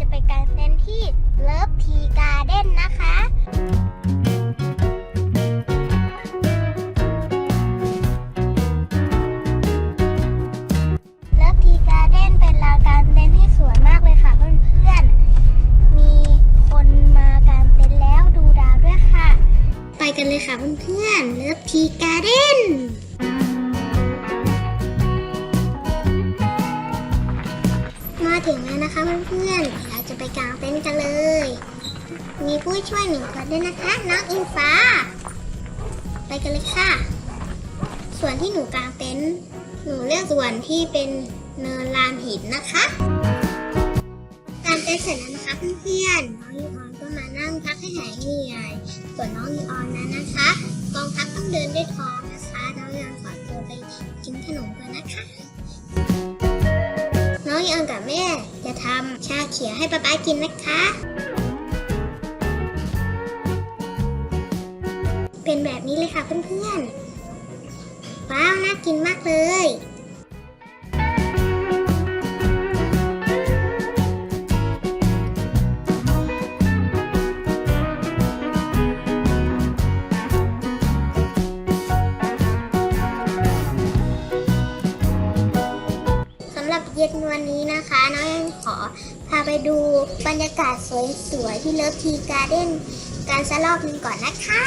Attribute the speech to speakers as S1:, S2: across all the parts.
S1: จะไปการเต้นที่เลิฟทีการ์เด้นนะคะเลิฟทีการ์เด้นเป็นลานกางเต็นที่สวยมากเลยค่ะเพื่อนๆ มีคนมากางเต็นแล้วดูดาวด้วยค่ะ ไปกันเลยค่ะเพื่อนๆเลิฟทีการ์เด้น ถึงแล้วนะคะเพื่อนๆเราจะไปกางเต็นท์กันเลย มีผู้ช่วยหนึ่งคนด้วยนะคะน้องอิงฟ้า ไปกันเลยค่ะ ส่วนที่หนูกางเต็นท์หนูเลือกส่วนที่เป็นเนินลานหินนะคะการเต้นเสร็จแล้วนะคะเพื่อนๆน้องยูออนก็มานั่งพักให้หายเหนื่อยส่วนน้องยูออนนั้นนะคะกองทัพต้องเดินด้วยท้องนะคะน้องยูออนขอตัวไปกินขนมก่อนนะคะ น้องยูออนกับแม่จะทำชาเขียวให้ป๊าป๊ากินนะคะ เป็นแบบนี้เลยค่ะเพื่อนๆว้าวน่ากินมากเลย ไปดูบรรยากาศสวยๆที่เลิฟทีการ์เด้นการสกรอบหนึ่งก่อนนะคะ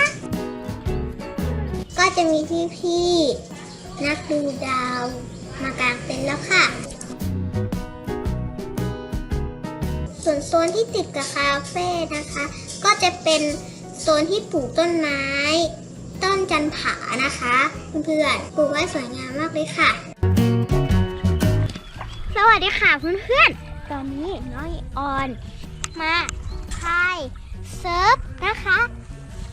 S1: ก็จะมีพี่ๆนักดูดาวมากางเต็นท์แล้วค่ะ ส่วนโซนที่ติดกับคาเฟ่นะคะ ก็จะเป็นโซนที่ปลูกต้นไม้ ต้นจันผานะคะเพื่อนๆปลูกไว้สวยงามมากเลยค่ะ สวัสดีค่ะเพื่อนๆ ตอนนี้น้องออน มาพายเซิร์ฟนะคะ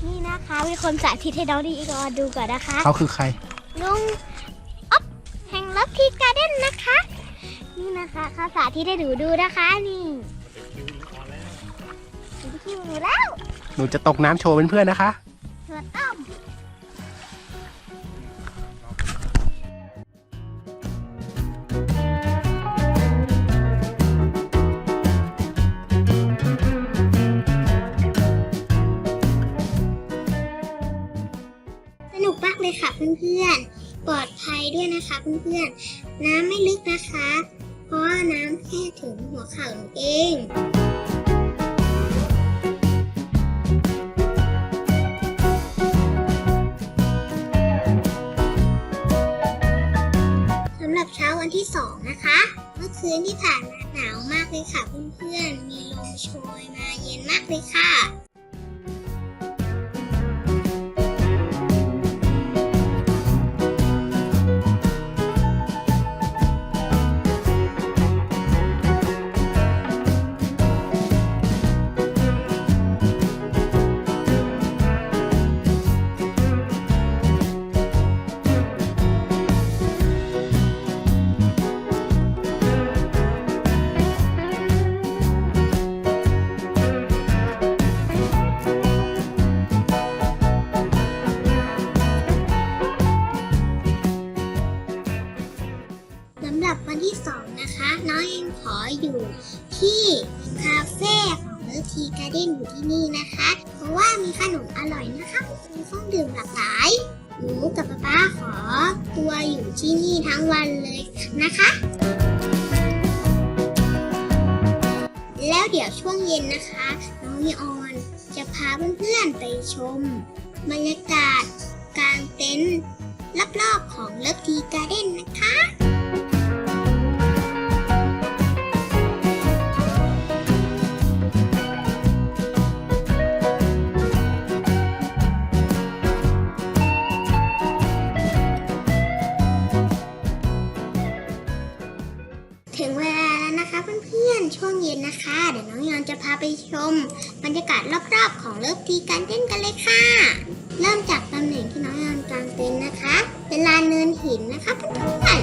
S1: นี่นะคะมีคนสาธิตให้น้องดีออนดูก่อนนะคะ
S2: เขาคือใคร
S1: ลุงอ๊อบแห่งลับทีการ์เด้นนะคะ นี่นะคะเขาสาธิตให้หนูดูนะคะนี่ถึงคิวหนูแล้ว
S2: หนูจะตกน้ำโชว์เพื่อนๆนะคะ
S1: นะคะเพื่อนๆ น้ำไม่ลึกนะคะ เพราะว่าน้ำแค่ถึงหัวเข่าเองสำหรับเช้าวันที่สองนะคะ เมื่อคืนที่ผ่านมาหนาวมากเลยค่ะเพื่อนๆ มีลมโชยมาเย็นมากเลยค่ะ รับวันที่สองนะคะ น้องยังขออยู่ที่คาเฟ่ของเลิฟทีการ์เด้นอยู่ที่นี่นะคะ เพราะว่ามีขนมอร่อยนะคะมีเครื่องดื่มหลากหลายหนูกับป๊าป๊าขอตัวอยู่ที่นี่ทั้งวันเลยนะคะ แล้วเดี๋ยวช่วงเย็นนะคะ น้องนีออนจะพาเพื่อนๆไปชม บรรยากาศกลางเต็นท์รอบๆของเลิฟทีการ์เด้นนะคะ เลิฟทีการเต้นกันเลยค่ะ เริ่มจากตำแหน่งที่น้องยอนกลางเต็นนะคะ เป็นลานเนินหินนะคะเพื่อน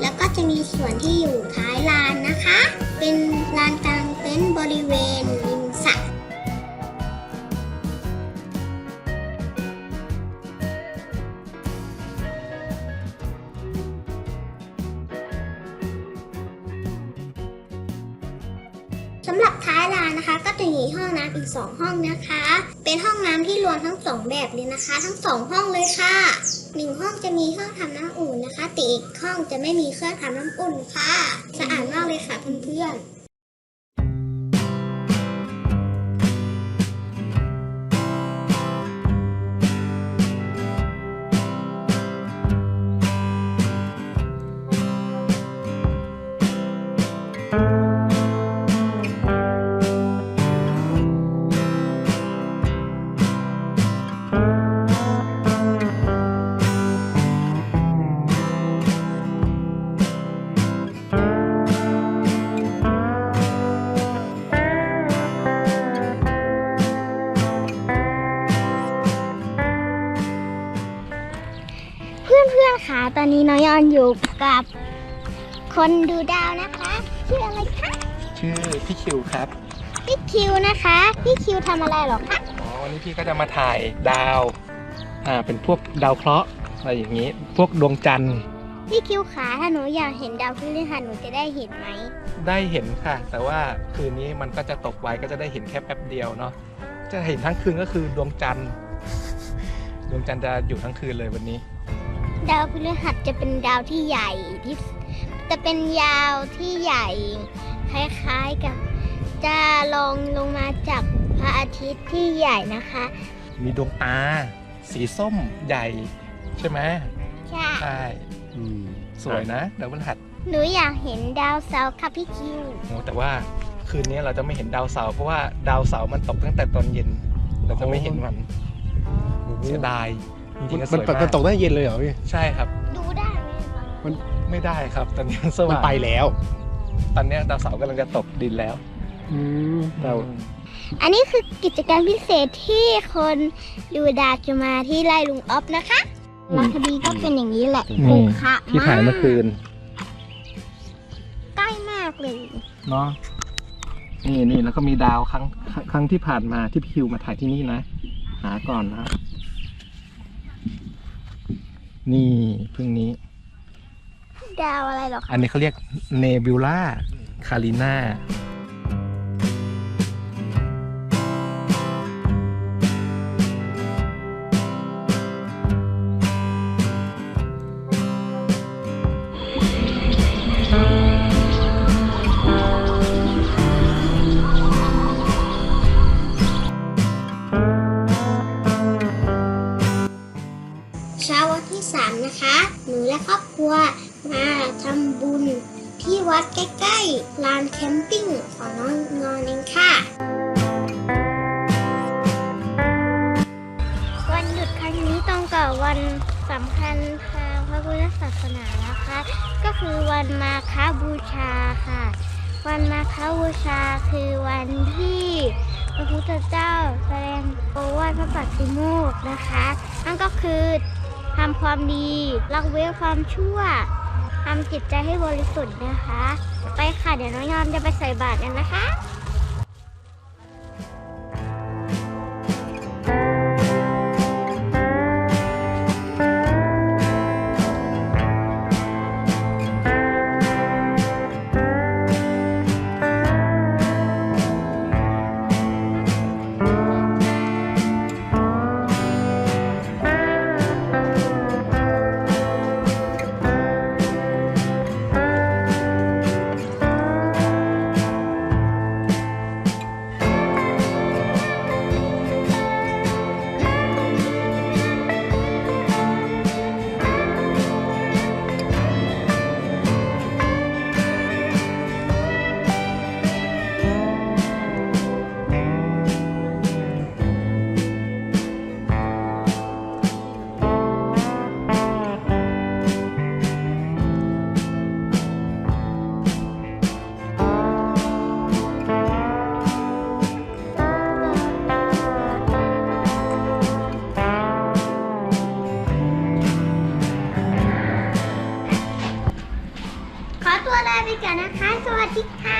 S1: แล้วก็จะมีส่วนที่อยู่ท้ายลานนะคะ เป็นลานกลางเต็นท์บริเวณ สำหรับท้ายลานนะคะ ก็จะมีห้องน้ำอีก 2 ห้องนะคะ เป็นห้องน้ำที่รวมทั้ง 2 แบบเลยนะคะ ทั้ง 2 ห้องเลยค่ะหนึ่งห้องจะมีเครื่องทำน้ำอุ่นนะคะแต่อีกห้องจะไม่มีเครื่องทำน้ำอุ่นค่ะ สะอาดมากเลยค่ะเพื่อนๆ คนดูดาวนะคะชื่ออะไรคะ
S2: ชื่อพี่คิวครับ
S1: พี่คิวนะคะ พี่คิวทำอะไรเหรอคะ
S2: อ๋อวันนี้พี่ก็จะมาถ่ายดาว อ่า เป็นพวกดาวเคราะห์อะไรอย่างนี้ พวกดวงจันทร์
S1: พี่คิวขาถ้าหนูอยากเห็นดาวพฤหัสหนูจะได้เห็นไหม
S2: ได้เห็นค่ะ แต่ว่าคืนนี้มันก็จะตกไว้ก็จะได้เห็นแค่แป๊บเดียวเนาะ จะเห็นทั้งคืนก็คือดวงจันทร์ ดวงจันทร์จะอยู่ทั้งคืนเลยวันนี้
S1: ดาวพฤหัสจะเป็นดาวที่ใหญ่ที่ จะเป็นยาวที่ใหญ่ คล้ายๆกับ จะลองลงมาจากพระอาทิตย์ที่ใหญ่นะคะ
S2: มีดวงตา สีส้มใหญ่ ใช่ไหม
S1: ใช่
S2: ใช่อืมสวยนะดาวพฤหัส
S1: หนูอยากเห็นดาวเสาร์ค่ะพี่คิว
S2: โอ้แต่ว่าคืนนี้เราจะไม่เห็นดาวเสาร์เพราะว่าดาวเสาร์มันตกตั้งแต่ตอนเย็น เราจะไม่เห็นมันเสียดายจริงๆก็ส
S3: มัน
S2: วย
S3: มัน
S2: มาก
S3: ตกได้เย็นเลยเหรอพี่
S2: ใช่ครับ
S1: ดูได้ไหมคะ
S2: ไม่ได้ครับ ตอนนี้มันส
S3: มัน
S2: ว่าง
S3: ไปแล้ว
S2: ตอนนี้ดาวเสาร์กำลังจะตกดินแล้ว
S3: อืมแต่
S1: อันนี้คือกิจกรรมพิเศษที่คนดูดาวจะมาที่ไร่ลุงออฟนะคะมาคดีก็เป็นอย่างนี้แหละ
S2: อื
S1: ขรุ
S2: ม
S1: ขระ
S2: ที่ถ่ายเมื่อคืน
S1: ใกล้มากเลย
S2: เนาะนี่นี่แล้วก็มีดาวครั้งครั้งที่ผ่านมาที่พี่คิวมาถ่ายที่นี่นะ หาก่อนนะนี่เพิ่งนี้
S1: ดาวอะไรหรอคะ
S2: อันนี้เขาเรียกเนบิวล่าคาริน่า
S1: วัดใกล้ๆลานแคมปิ้งของน้องนอนเองค่ะ วันหยุดครั้งนี้ตรงกับวันสำคัญทางพระพุทธศาสนานะคะ ก็คือวันมาฆบูชาค่ะ วันมาฆบูชาคือวันที่พระพุทธเจ้าแสดงโอวาทพระปัติโมกข์นะคะ นั่นก็คือทำความดีละเว้นความชั่ว ทำจิตใจให้บริสุทธิ์นะคะ ไปค่ะ เดี๋ยวน้องยอมจะไปใส่บาตรกันนะคะ ข